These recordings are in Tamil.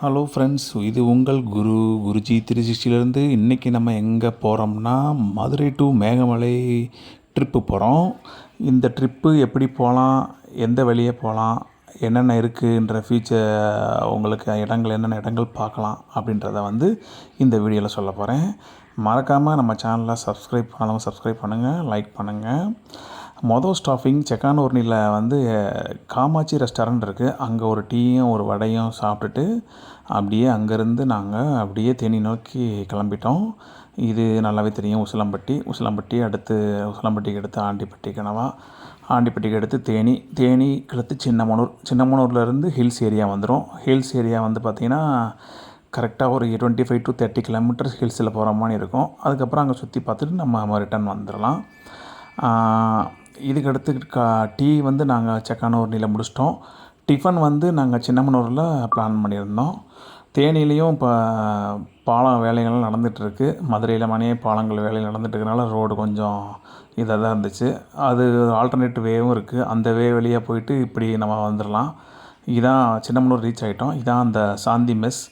ஹலோ ஃப்ரெண்ட்ஸ் இது உங்கள் குரு குருஜி த்ரீ சிக்ஸ்டிலேருந்து இன்றைக்கி நம்ம எங்கே போகிறோம்னா மதுரை டு மேகமலை ட்ரிப்பு போகிறோம் இந்த ட்ரிப்பு எப்படி போகலாம் எந்த வழியே போகலாம் என்னென்ன இருக்குன்ற ஃபியூச்சர் உங்களுக்கு இடங்கள் என்னென்ன இடங்கள் பார்க்கலாம் அப்படின்றத வந்து இந்த வீடியோவில் சொல்ல போகிறேன் மறக்காமல் நம்ம சேனலை சப்ஸ்கிரைப் பண்ணாலும் சப்ஸ்கிரைப் பண்ணுங்கள் லைக் பண்ணுங்கள் மொதல் ஸ்டாப்பிங் செக்கானூர்னியில் வந்து காமாட்சி ரெஸ்டாரண்ட் இருக்குது அங்கே ஒரு டீயும் ஒரு வடையும் சாப்பிட்டுட்டு அப்படியே அங்கேருந்து நாங்கள் அப்படியே தேனி நோக்கி கிளம்பிட்டோம். இது நல்லாவே தெரியும். உசிலம்பட்டி உசிலம்பட்டி அடுத்து உசிலம்பட்டிக்கு அடுத்து ஆண்டிப்பட்டி கனவா. ஆண்டிப்பட்டிக்கு அடுத்து தேனி தேனி அடுத்து சின்னமனூர். சின்னமனூர்லேருந்து ஹில்ஸ் ஏரியா வந்துடும் ஹில்ஸ் ஏரியா வந்து பார்த்திங்கன்னா கரெக்டாக ஒரு twenty five to thirty kilometers ஹில்ஸில் போகிற மாதிரி இருக்கும். அதுக்கப்புறம் அங்கே சுற்றி பார்த்துட்டு நம்ம ரிட்டர்ன் வந்துடலாம். இதுக்கு அடுத்து கா டீ வந்து நாங்கள் செக்கானூர்னியில் முடிச்சிட்டோம். டிஃபன் வந்து நாங்கள் சின்னமனூரில் பிளான் பண்ணியிருந்தோம். தேனிலையும் இப்போ பாலம் வேலைகள்லாம் நடந்துகிட்ருக்கு மதுரையில் மணியே பாலங்கள் வேலை நடந்துட்டு இருக்கனால ரோடு கொஞ்சம் இதாக தான் இருந்துச்சு. அது ஆல்டர்னேட் வேவும் இருக்குது அந்த வே வழியாக போயிட்டு இப்படி நம்ம வந்துடலாம் இதான் சின்னமனூர் ரீச் ஆகிட்டோம் இதான் அந்த சாந்தி மெஸ்.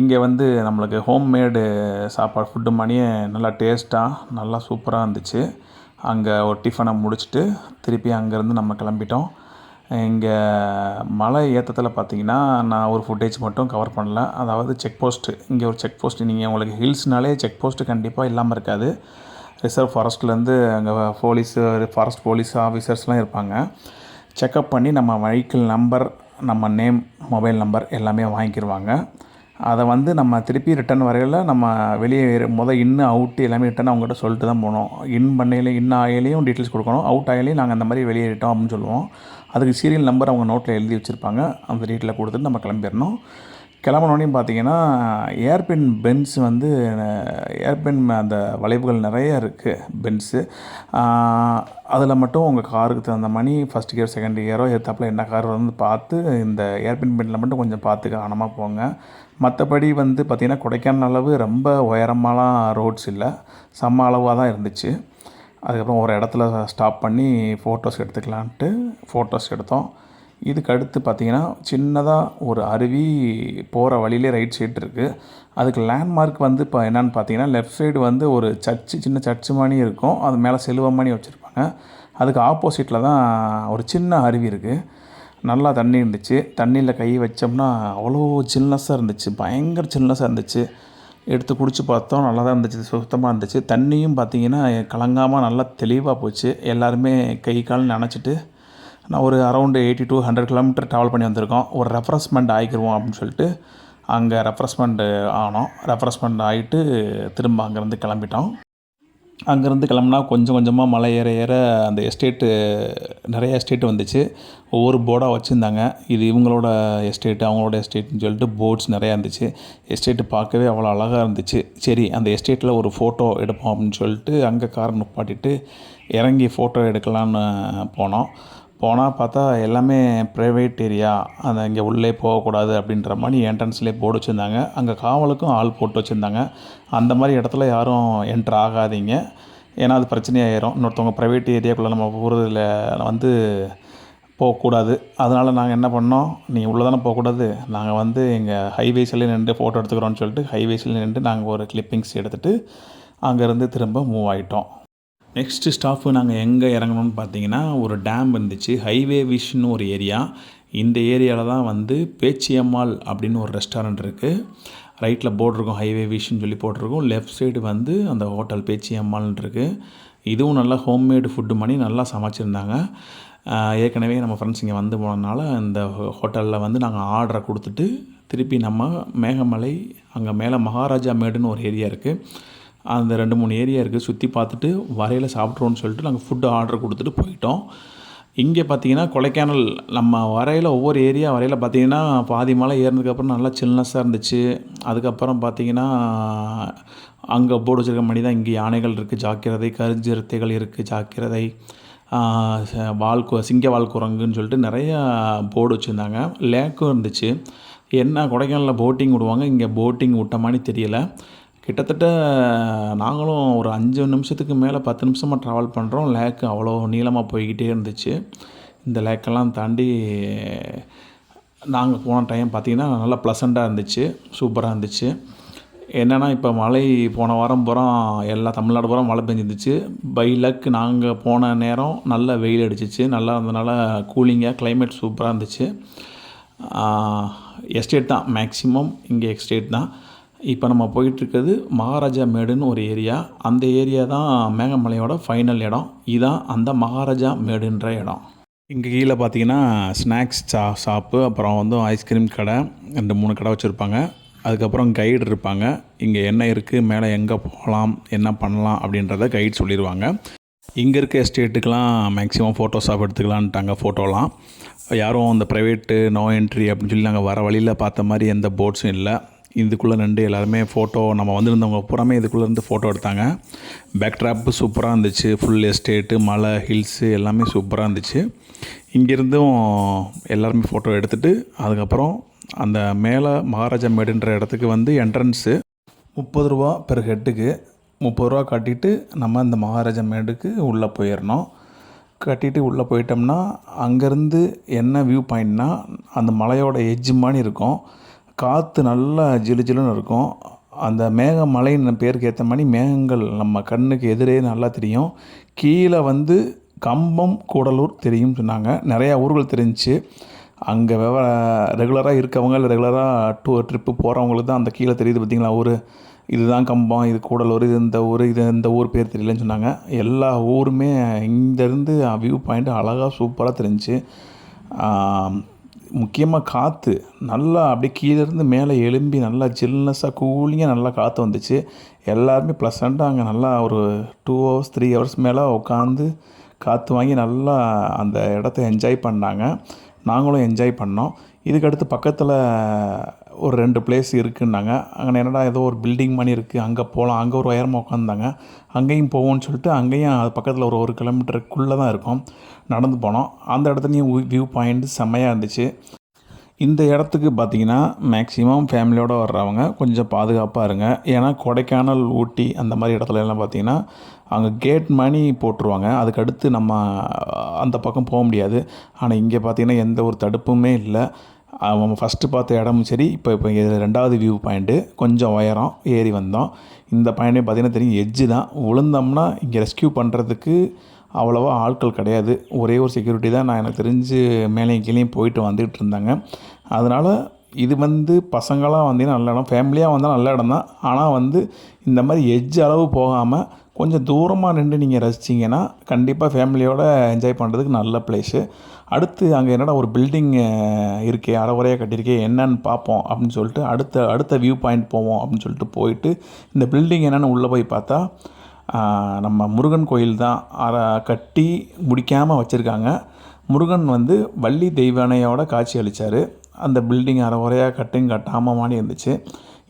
இங்கே வந்து நம்மளுக்கு ஹோம்மேடு சாப்பாடு ஃபுட்டு மணியே நல்லா டேஸ்ட்டாக நல்லா சூப்பராக இருந்துச்சு. அங்கே ஒரு டிஃபனை முடிச்சுட்டு திருப்பி அங்கேருந்து நம்ம கிளம்பிட்டோம். இங்கே மலை ஏற்றத்தில் பார்த்தீங்கன்னா நான் ஒரு ஃபுட்டேஜ் மட்டும் கவர் பண்ணல. அதாவது செக் போஸ்ட்டு இங்கே ஒரு செக் போஸ்ட்டு நீங்கள் உங்களுக்கு ஹில்ஸ்னாலே செக் போஸ்ட்டு கண்டிப்பாக இல்லாமல் இருக்காது. ரிசர்வ் ஃபாரஸ்ட்லேருந்து அங்கே போலீஸு ஃபாரஸ்ட் போலீஸ் ஆஃபீஸர்ஸ்லாம் இருப்பாங்க. செக்கப் பண்ணி நம்ம வெஹிக்கிள் நம்பர் நம்ம நேம் மொபைல் நம்பர் எல்லாமே வாங்கிக்கிடுவாங்க அதை வந்து நம்ம திருப்பி ரிட்டன் வரையில் நம்ம வெளியே மொதல் இன்னு அவுட்டு எல்லாமே ரிட்டன் அவங்ககிட்ட சொல்லிட்டு தான் போனோம் இன் பண்ணையில் இன் ஆயிலையும் டீட்டெயில்ஸ் கொடுக்கணும். அவுட் ஆயிலையும் நாங்கள் அந்த மாதிரி வெளியேறிட்டோம் அப்படின்னு சொல்லுவோம். அதுக்கு சீரியல் நம்பர் அவங்க நோட்டில் எழுதி வச்சுருப்பாங்க. அந்த டீட்டெயிலை கொடுத்துட்டு நம்ம கிளம்பிடணும். கிளம்பினோடனே பார்த்தீங்கன்னா ஏர்பின் பென்ஸ் வந்து ஏர்பின் அந்த வளைவுகள் நிறைய இருக்குது பென்ஸு. அதில் மட்டும் உங்கள் காருக்கு தகுந்த மணி ஃபஸ்ட் இயர் செகண்ட் இயரோ எத்தாப்பில் என்ன கார் வந்து பார்த்து இந்த ஏர்பின் பெனில் மட்டும் கொஞ்சம் பார்த்து கவனமாக போங்க. மற்றபடி வந்து பார்த்திங்கன்னா கொடைக்கானல் அளவு ரொம்ப உயரமாலாம் ரோட்ஸ் இல்லை. செம்ம அளவாக தான் இருந்துச்சு. அதுக்கப்புறம் ஒரு இடத்துல ஸ்டாப் பண்ணி ஃபோட்டோஸ் எடுத்துக்கலான்ட்டு ஃபோட்டோஸ் எடுத்தோம். இதுக்கு அடுத்து பார்த்திங்கன்னா சின்னதாக ஒரு அருவி போகிற வழியிலே ரைட் சைடு இருக்குது அதுக்கு லேண்ட்மார்க் வந்து இப்போ என்னென்னு பார்த்தீங்கன்னா லெஃப்ட் சைடு வந்து ஒரு சர்ச்சு சின்ன சர்ச்சு மாதிரி இருக்கும். அது மேலே செல்வம் வச்சுருப்பாங்க. அதுக்கு ஆப்போசிட்டில் தான் ஒரு சின்ன அருவி இருக்குது நல்லா தண்ணி இருந்துச்சு. தண்ணியில் கை வச்சோம்னா அவ்வளோ சில்னஸாக இருந்துச்சு. பயங்கர சில்னஸாக இருந்துச்சு. எடுத்து குடிச்சு பார்த்தோம். நல்லா தான் இருந்துச்சு. சுத்தமாக இருந்துச்சு. தண்ணியும் பார்த்திங்கன்னா கலங்காமல் நல்லா தெளிவாக போச்சு. எல்லாருமே கை கால் நினச்சிட்டு நான் ஒரு around eighty to hundred kilometer travel பண்ணி வந்திருக்கோம். ஒரு ரெஃப்ரெஷ்மெண்ட் ஆகிக்கிருவோம் அப்படின்னு சொல்லிட்டு அங்கே ரெஃப்ரெஷ்மெண்ட்டு ஆனோம். ரெஃப்ரெஷ்மெண்ட் ஆகிட்டு திரும்ப அங்கேருந்து கிளம்பிட்டோம். அங்கேருந்து கிளம்புனா கொஞ்சம் கொஞ்சமாக மலை ஏற ஏற அந்த எஸ்டேட்டு நிறைய எஸ்டேட்டு வந்துச்சு. ஒவ்வொரு போர்டாக வச்சுருந்தாங்க. இது இவங்களோட எஸ்டேட்டு அவங்களோட எஸ்டேட்னு சொல்லிட்டு போர்ட்ஸ் நிறையா இருந்துச்சு. எஸ்டேட்டு பார்க்கவே அவ்வளோ அழகாக இருந்துச்சு. சரி அந்த எஸ்டேட்டில் ஒரு ஃபோட்டோ எடுப்போம் அப்படின்னு சொல்லிட்டு அங்கே கார் நிப்பாட்டிட்டு இறங்கி ஃபோட்டோ எடுக்கலான்னு போனோம். போனால் பார்த்தா எல்லாமே ப்ரைவேட் ஏரியா அந்த இங்கே உள்ளே போகக்கூடாது அப்படின்ற மாதிரி என்ட்ரன்ஸ்லேயே போர்டு வச்சுருந்தாங்க. அங்கே காவலுக்கும் ஆள் போட்டு வச்சுருந்தாங்க. அந்த மாதிரி இடத்துல யாரும் என்ட்ரு ஆகாதீங்க. ஏன்னா அது பிரச்சனையாயிரும். இன்னொருத்தவங்க ப்ரைவேட் ஏரியாக்குள்ளே நம்ம போகிறதுல வந்து போகக்கூடாது. அதனால் நாங்கள் என்ன பண்ணோம்? நீங்கள் உள்ளே தானே போகக்கூடாது. நாங்கள் வந்து எங்கள் ஹைவேஸ்லேயே நின்று ஃபோட்டோ எடுத்துக்கிறோன்னு சொல்லிட்டு ஹைவேஸ்லேயே நின்று நாங்கள் ஒரு கிளிப்பிங்ஸ் எடுத்துகிட்டு அங்கேருந்து திரும்ப மூவ் ஆகிட்டோம் நெக்ஸ்ட்டு ஸ்டாப்பு நாங்கள் எங்கே இறங்கணும்னு பார்த்தீங்கன்னா ஒரு டேம் இருந்துச்சு. ஹைவே விஷ்னு ஒரு ஏரியா இந்த ஏரியாவில் தான் வந்து பேச்சியம்மாள் அப்படின்னு ஒரு ரெஸ்டாரண்ட் இருக்குது ரைட்டில் போர்டு இருக்கும் ஹைவே விஷ்னு சொல்லி போட்டிருக்கோம். லெஃப்ட் சைடு வந்து அந்த ஹோட்டல் பேச்சியம்மாள்னு இருக்குது இதுவும் நல்லா ஹோம்மேடு ஃபுட்டு பண்ணி நல்லா சமைச்சிருந்தாங்க. ஏற்கனவே நம்ம ஃப்ரெண்ட்ஸ் இங்கே வந்து போனதுனால இந்த ஹோட்டலில் வந்து நாங்கள் ஆர்டரை கொடுத்துட்டு திருப்பி நம்ம மேகமலை அங்கே மேலே மகாராஜா மேடுன்னு ஒரு ஏரியா இருக்குது அந்த ரெண்டு மூணு ஏரியா இருக்குது சுற்றி பார்த்துட்டு வரையில் சாப்பிட்றோன்னு சொல்லிட்டு நாங்கள் ஃபுட்டு ஆர்டர் கொடுத்துட்டு போயிட்டோம். இங்கே பார்த்தீங்கன்னா கொடைக்கானல் நம்ம வரையில் ஒவ்வொரு ஏரியா வரையில் பார்த்தீங்கன்னா பாதி மலை ஏறினதுக்கப்புறம் நல்லா சில்னஸாக இருந்துச்சு. அதுக்கப்புறம் பார்த்தீங்கன்னா அங்கே போர்டு வச்சுருக்க மணி தான் இங்கே யானைகள் இருக்குது ஜாக்கிரதை கருஞ்சிறுத்தைகள் இருக்குது ஜாக்கிரதை வால் சிங்க வால் குரங்குன்னு சொல்லிட்டு நிறையா போர்டு வச்சுருந்தாங்க. லேக்கும் இருந்துச்சு. என்ன கொடைக்கானலில் போட்டிங் விடுவாங்க? இங்கே போட்டிங் விட்ட மாதிரி தெரியலை. கிட்டத்தட்ட நாங்களும் ஒரு அஞ்சு நிமிஷத்துக்கு மேலே பத்து நிமிஷமாக ட்ராவல் பண்ணுறோம் லேக்கு அவ்வளோ நீளமாக போய்கிட்டே இருந்துச்சு. இந்த லேக்கெல்லாம் தாண்டி நாங்கள் போன டைம் பார்த்திங்கன்னா நல்லா ப்ளசண்ட்டாக இருந்துச்சு. சூப்பராக இருந்துச்சு. என்னென்னா இப்போ மழை போன வாரம் பூரா எல்லா தமிழ்நாடு பூரா மழை பெஞ்சிருந்துச்சு. பை லக் நாங்கள் போன நேரம் நல்ல வெயில் அடிச்சிச்சு. நல்லா இருந்தனால கூலிங்காக கிளைமேட் சூப்பராக இருந்துச்சு. எஸ்டேட் தான் மேக்ஸிமம் இங்கே எஸ்டேட் தான். இப்போ நம்ம போயிட்டுருக்கிறது மகாராஜா மேடுன்னு ஒரு ஏரியா. அந்த ஏரியா தான் மேகமலையோட ஃபைனல் இடம். இதுதான் அந்த மகாராஜா மேடுன்ற இடம். இங்கே கீழே பார்த்தீங்கன்னா ஸ்நாக்ஸ் சா ஷாப்பு அப்புறம் வந்து ஐஸ்கிரீம் கடை ரெண்டு மூணு கடை வச்சுருப்பாங்க. அதுக்கப்புறம் கைடு இருப்பாங்க. இங்கே என்ன இருக்குது மேலே எங்கே போகலாம் என்ன பண்ணலாம் அப்படின்றத கைட் சொல்லிடுவாங்க இங்கே இருக்க எஸ்டேட்டுக்கெலாம் மேக்ஸிமம் ஃபோட்டோஷாப் எடுத்துக்கலான்ட்டாங்க ஃபோட்டோலாம் யாரும் அந்த ப்ரைவேட்டு நோ என்ட்ரி அப்படின்னு சொல்லி நாங்கள் வர வழியில் பார்த்த மாதிரி எந்த போர்ட்ஸும் இல்லை. இதுக்குள்ளே நின்று எல்லாருமே ஃபோட்டோ நம்ம வந்திருந்தவங்க பூராமே இதுக்குள்ளே இருந்து ஃபோட்டோ எடுத்தாங்க. பேக் ட்ராப்பு சூப்பராக இருந்துச்சு. ஃபுல் எஸ்டேட்டு மலை ஹில்ஸு எல்லாமே சூப்பராக இருந்துச்சு. இங்கேருந்தும் எல்லாருமே ஃபோட்டோ எடுத்துகிட்டு அதுக்கப்புறம் அந்த மேலே மகாராஜா மேடுன்ற இடத்துக்கு வந்து என்ட்ரன்ஸு முப்பது ரூபா பெர் ஹெட்டுக்கு முப்பது ரூபா கட்டிட்டு நம்ம அந்த மகாராஜா மேடுக்கு உள்ளே போயிடணும் கட்டிட்டு உள்ளே போயிட்டோம்னா அங்கேருந்து என்ன வியூ பாயிண்ட்னா அந்த மலையோட எஜ்ஜு மாதிரி இருக்கும். காற்று நல்லா ஜிலு ஜிலுன்னு இருக்கும். அந்த மேகமலைன்னு பேருக்கு ஏற்ற மாதிரி மேகங்கள் நம்ம கண்ணுக்கு எதிரே நல்லா தெரியும். கீழே வந்து கம்பம் கூடலூர் தெரியும்னு சொன்னாங்க. நிறையா ஊர்கள் தெரிஞ்சுச்சு அங்கே விவ ரெகுலராக இருக்கவங்க இல்லை ரெகுலராக டூ ட்ரிப்பு போகிறவங்களுக்கு தான் அந்த கீழே தெரியுது பார்த்திங்களா ஊர். இதுதான் கம்பம் இது கூடலூர் இது இந்த ஊர் இது இந்த ஊர் பேர் தெரியலன்னு சொன்னாங்க. எல்லா ஊருமே இங்கேருந்து வியூ பாயிண்ட் அழகாக சூப்பராக தெரிஞ்சுச்சு முக்கியமாக காற்று நல்லா அப்படியே கீழேருந்து மேலே எழும்பி நல்லா ஜில்னஸாக கூலிங்காக நல்லா காற்று வந்துச்சு. எல்லாருமே ப்ளசண்ட்டாக அங்கே நல்லா ஒரு டூ ஹவர்ஸ் த்ரீ ஹவர்ஸ் மேலே உட்காந்து காற்று வாங்கி நல்லா அந்த இடத்த என்ஜாய் பண்ணாங்க. நாங்களும் என்ஜாய் பண்ணோம். இதுக்கடுத்து பக்கத்தில் ஒரு ரெண்டு பிளேஸ் இருக்குன்னாங்க. அங்கே என்னடா ஏதோ ஒரு பில்டிங் மாதிரி இருக்குது அங்கே போகலாம் அங்கே ஒரு உயரமாக உட்காந்தாங்க அங்கேயும் போவோம்னு சொல்லிட்டு அங்கேயும் அது பக்கத்தில் ஒரு ஒரு கிலோமீட்டருக்குள்ளே தான் இருக்கும். நடந்து போனோம். அந்த இடத்துலையும் வியூ பாயிண்ட் செம்மையாக இருந்துச்சு. இந்த இடத்துக்கு பார்த்தீங்கன்னா மேக்ஸிமம் ஃபேமிலியோடு வர்றவங்க கொஞ்சம் பாதுகாப்பாக இருங்க. ஏன்னா கொடைக்கானல் ஊட்டி அந்த மாதிரி இடத்துல எல்லாம் பார்த்தீங்கன்னா அங்கே கேட் மணி போட்டுருவாங்க. அதுக்கடுத்து நம்ம அந்த பக்கம் போக முடியாது. ஆனால் இங்கே பார்த்தீங்கன்னா எந்த ஒரு தடுப்புமே இல்லை. அவங்க ஃபஸ்ட்டு பார்த்த இடமும் சரி இப்போ இப்போ இது ரெண்டாவது வியூ பாயிண்ட்டு கொஞ்சம் உயரம் ஏறி வந்தோம் இந்த பாயிண்டே பார்த்திங்கன்னா தெரியும் எஜ்ஜு தான். விழுந்தோம்னா இங்கே ரெஸ்க்யூ பண்ணுறதுக்கு அவ்வளோவா ஆட்கள் கிடையாது. ஒரே ஒரு செக்யூரிட்டி தான். நான் எனக்கு தெரிஞ்சு மேலேயும் கீழேயும் போயிட்டு வந்துகிட்டு இருந்தாங்க. அதனால் இது வந்து பசங்களாம் வந்தீங்கன்னா நல்ல இடம் ஃபேமிலியாக வந்தால் நல்ல இடம் தான். ஆனால் வந்து இந்த மாதிரி எஜ்ஜு அளவு போகாமல் கொஞ்சம் தூரமாக நின்று நீங்கள் ரசிச்சிங்கன்னா கண்டிப்பாக ஃபேமிலியோடு என்ஜாய் பண்ணுறதுக்கு நல்ல ப்ளேஸு அடுத்து அங்கே என்னடா ஒரு பில்டிங் இருக்கே அறவுறையாக கட்டியிருக்கே என்னன்னு பார்ப்போம் அப்படின்னு சொல்லிட்டு அடுத்த அடுத்த வியூ பாயிண்ட் போவோம் அப்படின்னு சொல்லிட்டு போயிட்டு இந்த பில்டிங் என்னென்னு உள்ளே போய் பார்த்தா நம்ம முருகன் கோயில் தான் அற கட்டி முடிக்காமல் வச்சுருக்காங்க. முருகன் வந்து வள்ளி தெய்வானையோட காட்சி அளித்தார் அந்த பில்டிங் அறவுறையாக கட்டும் கட்டாமல் மாதிரி இருந்துச்சு.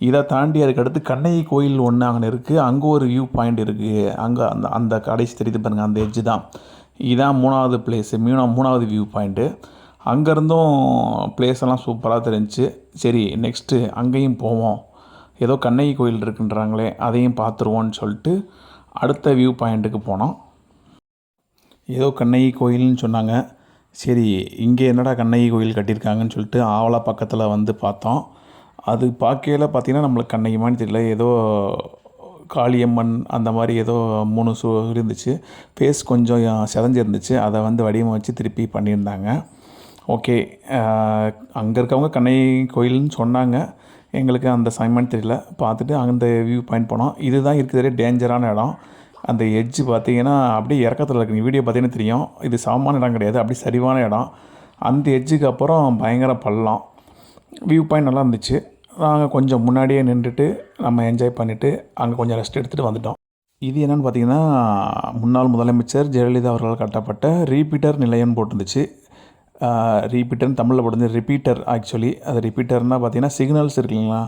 இதை தாண்டி அதுக்கடுத்து கண்ணகி கோயில் ஒன்று அங்கே இருக்குது அங்கே ஒரு வியூ பாயிண்ட் இருக்குது அங்கே அந்த அந்த கடைசி தெரியுது பாருங்கள் அந்த எட்ஜு தான். இதான் மூணாவது பிளேஸு மூணா மூணாவது வியூ பாயிண்ட்டு அங்கேருந்தும் பிளேஸ் எல்லாம் சூப்பராக தெரிஞ்சுச்சு சரி நெக்ஸ்ட்டு அங்கேயும் போவோம். ஏதோ கண்ணகி கோயில் இருக்குன்றாங்களே அதையும் பார்த்துருவோன்னு சொல்லிட்டு அடுத்த வியூ பாயிண்ட்டுக்கு போனோம். ஏதோ கண்ணகி கோயில்னு சொன்னாங்க. சரி இங்கே என்னடா கண்ணகி கோயில் கட்டியிருக்காங்கன்னு சொல்லிட்டு ஆவலா பக்கத்தில் வந்து பார்த்தோம். அது பார்க்கையில் பார்த்தீங்கன்னா நம்மளுக்கு கண்ணகிமான்னு தெரியல. ஏதோ காளியம்மன் அந்த மாதிரி ஏதோ மூணு சு இருந்துச்சு. ஃபேஸ் கொஞ்சம் செதஞ்சிருந்துச்சு. அதை வந்து வடிவமைச்சு திருப்பி பண்ணியிருந்தாங்க. ஓகே அங்கே இருக்கவங்க கண்ணகி கோயில்னு சொன்னாங்க. எங்களுக்கு அந்த சைமன் தெரியல. பார்த்துட்டு அந்த வியூ பாயிண்ட் போனோம். இதுதான் இருக்கிறதே டேஞ்சரான இடம். அந்த எட்ஜ் பார்த்தீங்கன்னா அப்படியே இறக்கத்தில் இருக்கு. வீடியோ பார்த்தீங்கன்னா தெரியும். இது சமமான இடம் கிடையாது. அப்படி சரிவான இடம். அந்த எட்ஜுக்கு அப்புறம் பயங்கர பள்ளம். வியூ பாயிண்ட் நல்லா இருந்துச்சு. நாங்கள் கொஞ்சம் முன்னாடியே நின்றுட்டு நம்ம என்ஜாய் பண்ணிவிட்டு அங்கே கொஞ்சம் ரெஸ்ட் எடுத்துகிட்டு வந்துட்டோம். இது என்னென்னு பார்த்தீங்கன்னா முன்னாள் முதலமைச்சர் ஜெயலலிதா அவர்களால் கட்டப்பட்ட ரீபீட்டர் நிலையம்னு போட்டிருந்துச்சு. ரீபீட்டர்னு தமிழில் போட்டு ரிப்பீட்டர் ஆக்சுவலி அது ரிப்பீட்டர்னால் பார்த்தீங்கன்னா சிக்னல்ஸ் இருக்குங்களா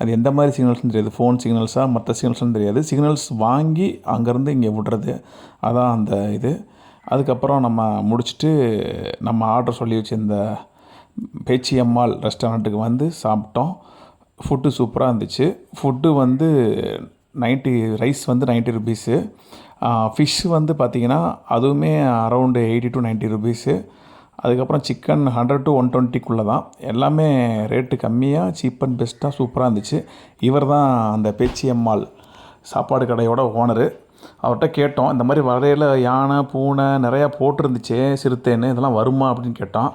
அது எந்த மாதிரி சிக்னல்ஸ்னு தெரியாது. ஃபோன் சிக்னல்ஸாக மற்ற சிக்னல்ஸ்னு தெரியாது. சிக்னல்ஸ் வாங்கி அங்கேருந்து இங்கே விட்றது. அதான் அந்த இது. அதுக்கப்புறம் நம்ம முடிச்சுட்டு நம்ம ஆர்டர் சொல்லி வச்சுருந்த பேச்சியம்மாள் ரெஸ்டாரண்ட்டுக்கு வந்து சாப்பிட்டோம். ஃபுட்டு சூப்பராக இருந்துச்சு. ஃபுட்டு வந்து நைன்ட்டி ரைஸ் வந்து நைன்ட்டி ருபீஸு. ஃபிஷ் வந்து பார்த்திங்கன்னா அதுவுமே around eighty to ninety rupees. அதுக்கப்புறம் சிக்கன் ஹண்ட்ரட் டு ஒன் டுவெண்ட்டிக்குள்ளே தான். எல்லாமே ரேட்டு கம்மியாக சீப் அண்ட் பெஸ்ட்டாக சூப்பராக இருந்துச்சு. இவர் தான் அந்த பேச்சியம்மாள் சாப்பாடு கடையோட ஓனரு. அவர்கிட்ட கேட்டோம் இந்த மாதிரி வரையில் யானை பூனை நிறையா போட்டிருந்துச்சே சிறுத்தைன்னு இதெல்லாம் வருமா அப்படின்னு கேட்டோம்.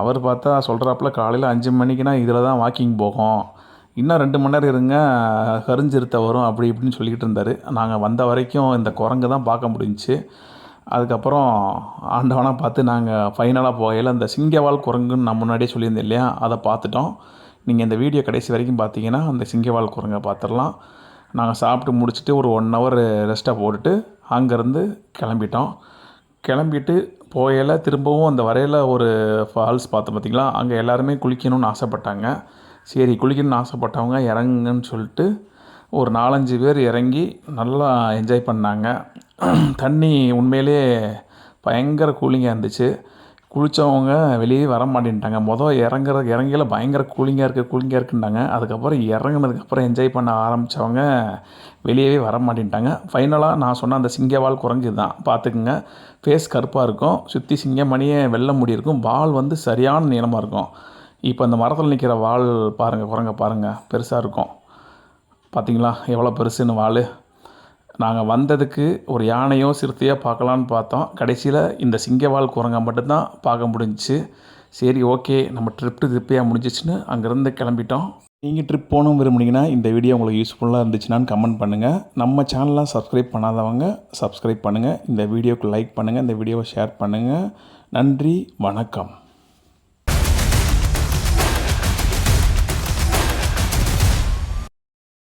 அவர் பார்த்தா சொல்கிறாப்புல காலையில் அஞ்சு மணிக்குனா இதில் தான் வாக்கிங் போகும். இன்னும் ரெண்டு மணி நேரம் இருங்க கருஞ்சிருத்த வரும் அப்படி இப்படின்னு சொல்லிக்கிட்டு இருந்தார். நாங்கள் வந்த வரைக்கும் இந்த குரங்கு தான் பார்க்க முடிஞ்சுச்சு. அதுக்கப்புறம் ஆண்டவனாக பார்த்து நாங்கள் ஃபைனலாக போகையில் இந்த சிங்கவால் குரங்குன்னு நான் முன்னாடியே சொல்லியிருந்தேன் இல்லையா? அதை பார்த்துட்டோம். நீங்கள் இந்த வீடியோ கடைசி வரைக்கும் பார்த்தீங்கன்னா அந்த சிங்கவால் குரங்கை பார்த்துடலாம். நாங்கள் சாப்பிட்டு முடிச்சுட்டு ஒரு ஒன் ஹவர் ரெஸ்ட்டாக போட்டுட்டு அங்கேருந்து கிளம்பிட்டோம். கிளம்பிட்டு போகையில் திரும்பவும் அந்த வரையில் ஒரு ஃபால்ஸ் பார்த்தோம் பார்த்தீங்களா அங்கே எல்லாருமே குளிக்கணும்னு ஆசைப்பட்டாங்க. சரி குளிக்கணும்னு ஆசைப்பட்டவங்க இறங்குங்கன்னு சொல்லிட்டு ஒரு நாலஞ்சு பேர் இறங்கி நல்லா என்ஜாய் பண்ணாங்க. தண்ணி உண்மையிலே பயங்கர கூலிங்காக இருந்துச்சு. குளித்தவங்க வெளியே வர மாட்டேன்ட்டாங்க. மொதல் இறங்குற இறங்கியில் பயங்கர கூலிங்காக இருக்குது கூலிங்காக இருக்குன்னாங்க. அதுக்கப்புறம் இறங்குனதுக்கப்புறம் என்ஜாய் பண்ண ஆரம்பித்தவங்க வெளியவே வர மாட்டேன்ட்டாங்க. ஃபைனலாக நான் சொன்ன அந்த சிங்கவால் குரங்கு தான் பார்த்துக்குங்க. ஃபேஸ் கருப்பாக இருக்கும். சுற்றி சிங்கமணியே வெள்ளை முடி இருக்கும். வால் வந்து சரியான நீளமாக இருக்கும். இப்போ அந்த மரத்தில் நிற்கிற வால் பாருங்கள் குரங்க பாருங்கள் பெருசாக இருக்கும். பார்த்தீங்களா எவ்வளோ பெருசுன்னு வால். நாங்கள் வந்ததுக்கு ஒரு யானையோ சிறுத்தையோ பார்க்கலான்னு பார்த்தோம். கடைசியில் இந்த சிங்கவால் குரங்கை மட்டும்தான் பார்க்க முடிஞ்சிச்சு. சரி ஓகே நம்ம ட்ரிப் திருப்பியாக முடிஞ்சிச்சுன்னு அங்கேருந்து கிளம்பிட்டோம். நீங்கள் ட்ரிப் போகணும் விரும்புனீங்கன்னா இந்த வீடியோ உங்களுக்கு யூஸ்ஃபுல்லாக இருந்துச்சுன்னான்னு கமெண்ட் பண்ணுங்கள் நம்ம சேனலாம் சப்ஸ்கிரைப் பண்ணாதவங்க சப்ஸ்கிரைப் பண்ணுங்கள் இந்த வீடியோக்கு லைக் பண்ணுங்கள் இந்த வீடியோவை ஷேர் பண்ணுங்கள் நன்றி வணக்கம்.